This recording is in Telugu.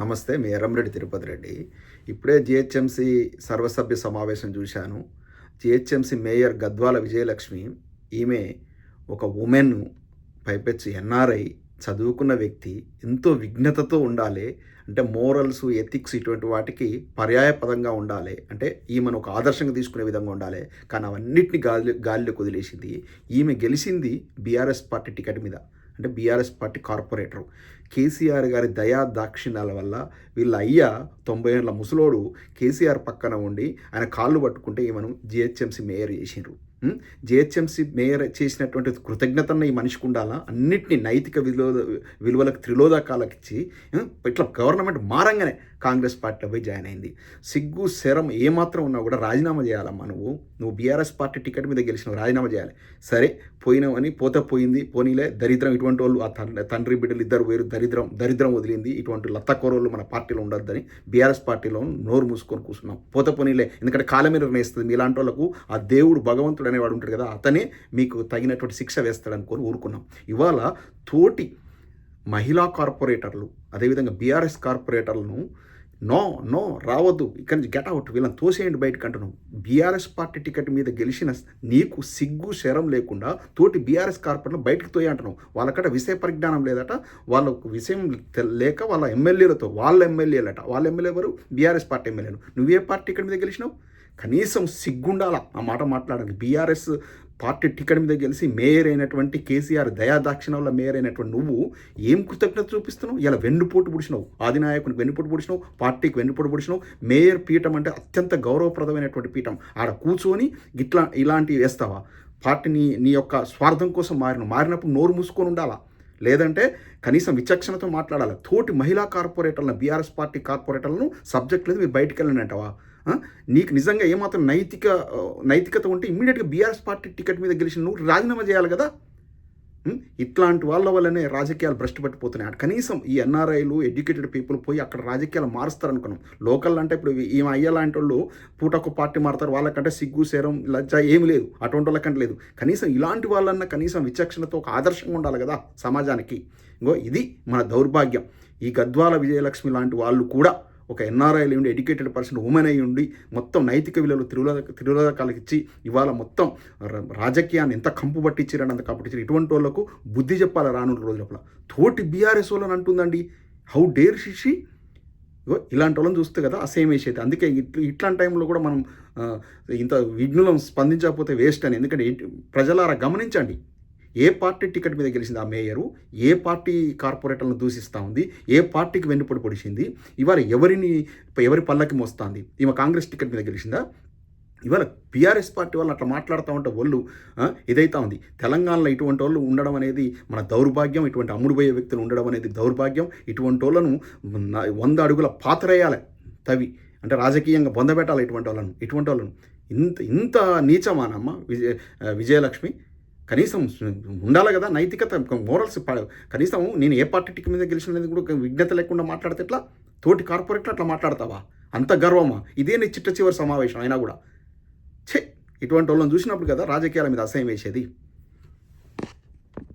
నమస్తే మీ ఎర్రంరెడ్డి తిరుపతి రెడ్డి. ఇప్పుడే జిహెచ్ఎంసి సర్వసభ్య సమావేశం చూశాను. జిహెచ్ఎంసి మేయర్ గద్వాల విజయలక్ష్మి ఈమె ఒక ఉమెన్ పైపెచ్చి ఎన్ఆర్ఐ చదువుకున్న వ్యక్తి ఎంతో విఘ్నతతో ఉండాలి అంటే మోరల్స్ ఎథిక్స్ ఇటువంటి వాటికి పర్యాయపదంగా ఉండాలి అంటే ఈమెను ఒక ఆదర్శంగా తీసుకునే విధంగా ఉండాలి కానీ అవన్నిటిని గాలి గాలిలో కుదిలేసింది. ఈమె గెలిచింది బీఆర్ఎస్ పార్టీ టికెట్ మీద అంటే బీఆర్ఎస్ పార్టీ కార్పొరేటర్. కేసీఆర్ గారి దయా దాక్షిణ్యాల వల్ల వీళ్ళ అయ్య తొంభై ఏళ్ళ ముసలోడు కేసీఆర్ పక్కన ఉండి ఆయన కాళ్ళు పట్టుకుంటే ఈమెను జిహెచ్ఎంసీ మేయర్ చేసిండ్రు. జిహెచ్ఎంసీ మేయర్ చేసినటువంటి కృతజ్ఞతను ఈ మనిషికి ఉండాలా? అన్నిటినీ నైతిక విలువ విలువలకు త్రిలోదకాలకు ఇచ్చి ఇట్లా గవర్నమెంట్ మారంగానే కాంగ్రెస్ పార్టీలో పోయి జాయిన్ అయింది. సిగ్గు శరం ఏమాత్రం ఉన్నా కూడా రాజీనామా చేయాలమ్మా నువ్వు. నువ్వు బీఆర్ఎస్ పార్టీ టికెట్ మీద గెలిచినావు రాజీనామా చేయాలి. సరే పోయినావని పోత పోయింది పోనీలే దరిద్రం ఇటువంటి వాళ్ళు ఆ తండ్రి తండ్రి బిడ్డలు ఇద్దరు వేరు దరిద్రం దరిద్రం వదిలింది. ఇటువంటి లత్తకోరలు మన పార్టీలో ఉండొద్దని బీఆర్ఎస్ పార్టీలో నోరు మూసుకొని కూర్చున్నాం. పోత పోనీలే ఎందుకంటే కాలమే నిర్ణయిస్తుంది మీలాంటి వాళ్ళకు ఆ దేవుడు భగవంతుడు అనేవాడు ఉంటాడు కదా అతనే మీకు తగినటువంటి శిక్ష వేస్తాడని కోరి ఊరుకున్నాం. ఇవాళ తోటి మహిళా కార్పొరేటర్లు అదేవిధంగా బీఆర్ఎస్ కార్పొరేటర్లను నో నో రావద్దు. ఇక్కడి నుంచి గెట్ అవుట్. వీళ్ళని తోసేయండి బయటకు అంటున్నాం బీఆర్ఎస్ పార్టీ టికెట్ మీద గెలిచిన నీకు సిగ్గు శరం లేకుండా తోటి బీఆర్ఎస్ కార్పొరేటర్ బయటకు తోయి అంటున్నావు. వాళ్ళకట విషయ పరిజ్ఞానం లేదట. వాళ్ళకు విషయం లేక వాళ్ళ ఎమ్మెల్యేలతో వాళ్ళ ఎమ్మెల్యేలట. వాళ్ళ ఎమ్మెల్యే ఎవరు? బీఆర్ఎస్ పార్టీ ఎమ్మెల్యేలు. నువ్వే పార్టీ టికెట్ మీద గెలిచినావు? కనీసం సిగ్గుండాల? ఆ మాట మాట్లాడాలి బీఆర్ఎస్ పార్టీ టికెట్ మీద గెలిచి మేయర్ అయినటువంటి కేసీఆర్ దయాదాక్షిణంలో మేయర్ అయినటువంటి నువ్వు ఏం కృతజ్ఞత చూపిస్తున్నావు? ఇలా వెన్నుపోటు పుడిచినావు. ఆదినాయకునికి వెన్నుపోటు పుడిచినావు. పార్టీకి వెన్నుపోటు పుడిచినావు. మేయర్ పీఠం అంటే అత్యంత గౌరవప్రదమైనటువంటి పీఠం. ఆడ కూర్చొని ఇట్లా ఇలాంటివి వేస్తావా? పార్టీని నీ యొక్క స్వార్థం కోసం మారిన మారినప్పుడు నోరు మూసుకొని ఉండాలా? లేదంటే కనీసం విచక్షణతో మాట్లాడాలి? తోటి మహిళా కార్పొరేటర్లను బీఆర్ఎస్ పార్టీ కార్పొరేటర్లను సబ్జెక్ట్ లేదు మీరు బయటికి వెళ్ళండి అంటావా? నీకు నిజంగా ఏమాత్రం నైతిక నైతికత ఉంటే ఇమ్మీడియట్గా బీఆర్ఎస్ పార్టీ టికెట్ మీద గెలిచిన నువ్వు రాజీనామా చేయాలి కదా. ఇట్లాంటి వాళ్ళ వల్లనే రాజకీయాలు భ్రష్టు పట్టిపోతున్నాయి. అటు కనీసం ఈ ఎన్ఆర్ఐలు ఎడ్యుకేటెడ్ పీపుల్ పోయి అక్కడ రాజకీయాలు మారుస్తారనుకున్నాం. లోకల్ అంటే ఇప్పుడు ఈమె అయ్యే లాంటి వాళ్ళు పూటకు పార్టీ మారుతారు. వాళ్ళకంటే సిగ్గు సేరం లజ్జ ఏమి లేదు. అటువంటి వాళ్ళకంటే లేదు. కనీసం ఇలాంటి వాళ్ళన్నా కనీసం విచక్షణతో ఒక ఆదర్శంగా ఉండాలి కదా సమాజానికి. ఇంకో ఇది మన దౌర్భాగ్యం. ఈ గద్వాల విజయలక్ష్మి లాంటి వాళ్ళు కూడా ఒక ఎన్ఆర్ఐలు ఉండి ఎడ్యుకేటెడ్ పర్సన్ ఉమెన్ అయి ఉండి మొత్తం నైతిక విలువలు తిరుల తిరులకాలకు ఇచ్చి ఇవాళ మొత్తం రాజకీయాన్ని ఎంత కంపు పట్టించారని అంత కాపట్టించారు ఇటువంటి వాళ్ళకు బుద్ధి చెప్పాలి రానున్న రోజులపల తోటి బీఆర్ఎస్ వాళ్ళని అంటుందండి. హౌ డేర్ షిషి ఇలాంటి వాళ్ళని చూస్తే కదా అసేమ్ వేసేది. అందుకే ఇట్ల ఇట్లాంటి టైంలో కూడా మనం ఇంత విఘ్నులం స్పందించకపోతే వేస్ట్ అని. ఎందుకంటే ప్రజలారా గమనించండి. ఏ పార్టీ టికెట్ మీద గెలిచింది ఆ మేయరు? ఏ పార్టీ కార్పొరేటర్లను దూషిస్తూ ఉంది? ఏ పార్టీకి వెన్నుపడి పొడిచింది? ఇవాళ ఎవరిని ఎవరి పల్లకి మోస్తుంది? ఈమె కాంగ్రెస్ టికెట్ మీద గెలిచిందా? ఇవాళ బీఆర్ఎస్ పార్టీ వాళ్ళు అట్లా మాట్లాడుతూ ఉంటే వాళ్ళు ఇదైతా ఉంది. తెలంగాణలో ఇటువంటి వాళ్ళు ఉండడం అనేది మన దౌర్భాగ్యం ఇటువంటి అమ్ముడుపోయే వ్యక్తులు ఉండడం అనేది దౌర్భాగ్యం. ఇటువంటి వాళ్ళను వంద అడుగుల పాత్రేయాలి తవి. అంటే రాజకీయంగా బొందబెట్టాలి ఇటువంటి వాళ్ళను ఇటువంటి వాళ్ళను. ఇంత ఇంత నీచమానమ్మ విజయ విజయలక్ష్మి. కనీసం ఉండాలి కదా నైతికత మోరల్స్ కనీసం నేను ఏ పార్టీ టికెట్ మీద గెలిచినది కూడా విజ్ఞత లేకుండా మాట్లాడితే ఎట్లా? తోటి కార్పొరేట్లు అట్లా మాట్లాడతావా? అంత గర్వమా? ఇదే నీ చిట్ట చివరి సమావేశం అయినా కూడా. ఛే! ఇటువంటి వాళ్ళని చూసినప్పుడు కదా రాజకీయాల మీద అసహ్యం వేసేది.